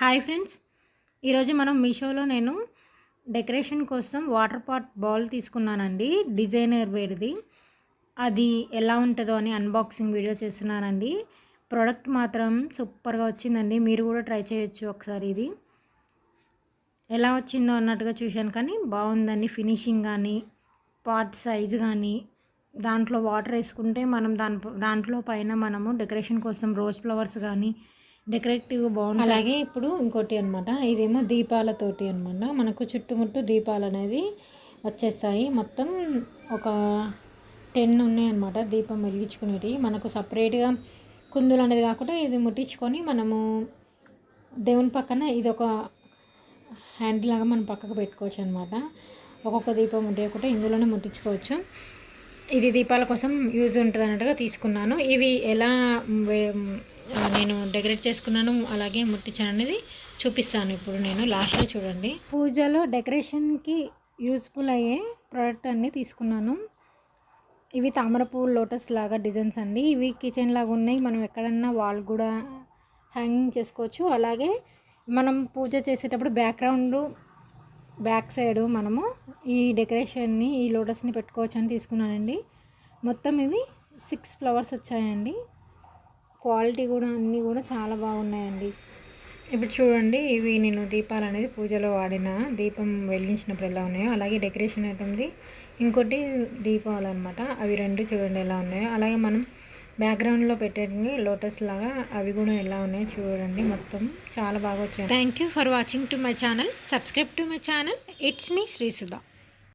Hi friends. ఈరోజు మనం మీషోలో నేను డెకరేషన్ కోసం వాటర్ పాట్ బౌల్ తీసుకున్నానండి. డిజైనర్ వేర్ది. అది ఎలా ఉంటుందో అని అన్బాక్సింగ్ వీడియో చేస్తున్నానండి. ప్రోడక్ట్ మాత్రం సూపర్గా వచ్చిందండి. మీరు కూడా ట్రై చేయొచ్చు ఒకసారి ఇది. ఎలా వచ్చిందో అన్నట్టుగా చూశాను కానీ బాగుందండి. ఫినిషింగ్ కానీ పాట్ సైజ్ కానీ దాంట్లో వాటర్ వేసుకుంటే మనం దాని దాంట్లో పైన మనము డెకరేషన్ కోసం రోజ్ ఫ్లవర్స్ కానీ డెకరేటివ్ బాగుంటుంది అలాగే ఇప్పుడు ఇంకోటి అనమాట ఇదేమో దీపాలతోటి అనమాట మనకు చుట్టుముట్టు దీపాలు అనేది వచ్చేస్తాయి. మొత్తం ఒక టెన్ ఉన్నాయన్నమాట దీపం వెలిగించుకునేవి మనకు సపరేట్గా కుందులు అనేది కాకుండా ఇది ముట్టించుకొని మనము దేవుని పక్కన ఇది ఒక హ్యాండ్ లాగా మనం పక్కకు పెట్టుకోవచ్చు అనమాట ఒక్కొక్క దీపం ముట్టేయకుండా ఇందులోనే ముట్టించుకోవచ్చు. ఇది దీపాల కోసం యూజ్ ఉంటుంది అన్నట్టుగా తీసుకున్నాను. ఇవి ఎలా నేను డెకరేట్ చేసుకున్నాను. అలాగే ముట్టించాను అనేది చూపిస్తాను. ఇప్పుడు నేను లాస్ట్లో చూడండి. పూజలో డెకరేషన్కి యూస్ఫుల్ అయ్యే ప్రోడక్ట్ అన్నీ తీసుకున్నాను. ఇవి తామర పువ్వు లోటస్ లాగా డిజైన్స్ అండి. ఇవి కిచెన్ లాగా ఉన్నాయి. మనం ఎక్కడన్నా వాల్ కూడా హ్యాంగింగ్ చేసుకోవచ్చు. అలాగే మనం పూజ చేసేటప్పుడు బ్యాక్గ్రౌండ్ బ్యాక్ సైడ్ మనము ఈ డెకరేషన్ని ఈ లోటస్ని పెట్టుకోవచ్చు అని తీసుకున్నానండి. మొత్తం ఇవి సిక్స్ ఫ్లవర్స్ వచ్చాయండి. క్వాలిటీ కూడా అన్నీ కూడా చాలా బాగున్నాయండి. ఇప్పుడు చూడండి ఇవి నేను దీపాలు అనేది పూజలో వాడిన దీపం వెలిగించినప్పుడు ఎలా ఉన్నాయో అలాగే డెకరేషన్ ఐటమ్ది ఇంకోటి దీపాలు అనమాట అవి రెండు చూడండి ఎలా ఉన్నాయో. అలాగే మనం బ్యాక్గ్రౌండ్లో పెట్టేది లోటస్ లాగా అవి కూడా ఎలా ఉన్నాయో చూడండి మొత్తం. చాలా బాగా వచ్చాయి. Thank you for watching to my channel subscribe to my channel it's me Srisudha